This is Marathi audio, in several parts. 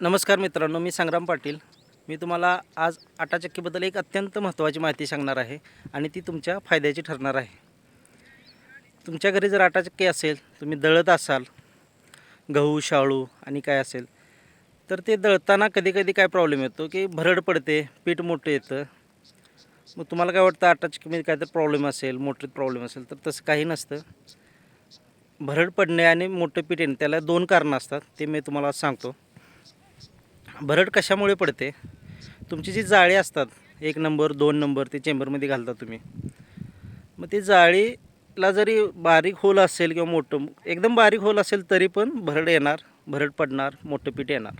नमस्कार मित्रांनो मी संग्राम पाटील. मी तुम्हाला आज आटा चक्कीबद्दल एक अत्यंत महत्त्वाची माहिती सांगणार आहे आणि ती तुमच्या फायद्याची ठरणार आहे. तुमच्या घरी जर आटा चक्की असेल तुम्ही दळत असाल गहू शाळू आणि काय असेल तर ते दळताना कधी कधी काय प्रॉब्लेम येतो की भरड पडते पीठ मोठं येतं. मग तुम्हाला काय वाटतं आटा चक्कीमध्ये काय तर प्रॉब्लेम असेल मोटरीत प्रॉब्लेम असेल तर तसं काही नसतं. भरड पडणे आणि मोठं पीठ येणे त्याला दोन कारणं असतात ते मी तुम्हाला सांगतो. भरड कशामुळे पडते? तुमची जी जाळी असतात एक नंबर दोन नंबर ते चेंबरमध्ये घालता तुम्ही. मग ती जाळीला जरी बारीक होल असेल किंवा मोठं एकदम बारीक होल असेल तरी पण भरड येणार भरड पडणार मोठं पीठ येणार.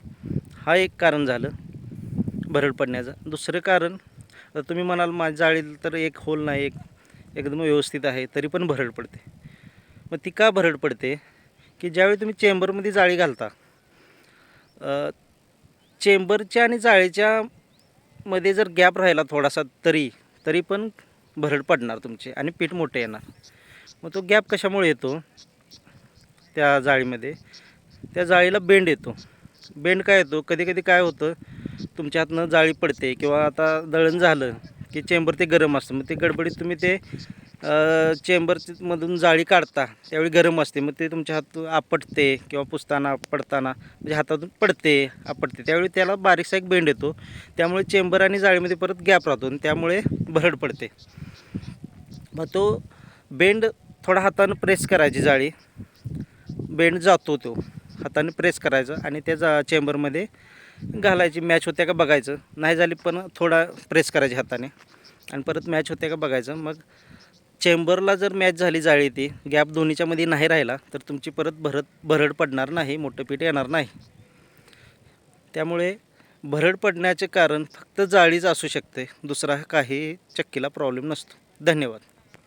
हा एक कारण झालं भरड पडण्याचं. दुसरं कारण तुम्ही म्हणाल माझ्या जाळी तर एक होल नाही एक एकदम व्यवस्थित आहे तरी पण भरड पडते. मग ती का भरड पडते? की ज्यावेळी तुम्ही चेंबरमध्ये जाळी घालता चेंबरच्या आणि जाळीच्या मध्ये जर गॅप राहिला थोडासा तरी तरी पण भरड पडणार तुमचे आणि पीठ मोठं येणार. मग तो गॅप कशामुळे येतो? त्या जाळीमध्ये. त्या जाळीला बेंड येतो. बेंड काय येतो? कधी कधी काय होतं? तुमच्या हातनं जाळी पडते किंवा आता दळण झालं की चेंबर ते गरम असतं. मग ते गडबडीत तुम्ही ते चेंबरमधून जाळी काढता त्यावेळी गरम असते. मग ते तुमच्या हात आपटते किंवा पुसताना पडताना म्हणजे हातातून पडते आपटते. त्यावेळी त्याला बारीकसा एक बेंड येतो. त्यामुळे चेंबर आणि जाळीमध्ये परत गॅप राहतो आणि त्यामुळे भरड पडते. मग तो बेंड थोडा हातानं प्रेस करायची जाळी. बेंड जातो तो. हाताने प्रेस करायचा आणि त्या जा चेंबरमध्ये घालायची. मॅच होते का बघायचं. नाही झाली पण थोडा प्रेस करायची हाताने. आणि परत मॅच होते का बघायचं. मग चेंबरला जर मॅच झाली जाळी ती गॅप दोन्हीच्यामध्ये नाही राहिला तर तुमची परत भरत भरड पडणार नाही मोठं पीठ येणार नाही. त्यामुळे भरड पडण्याचे कारण फक्त जाळीच असू शकते दुसरा काही चक्कीला प्रॉब्लेम नसतो. धन्यवाद.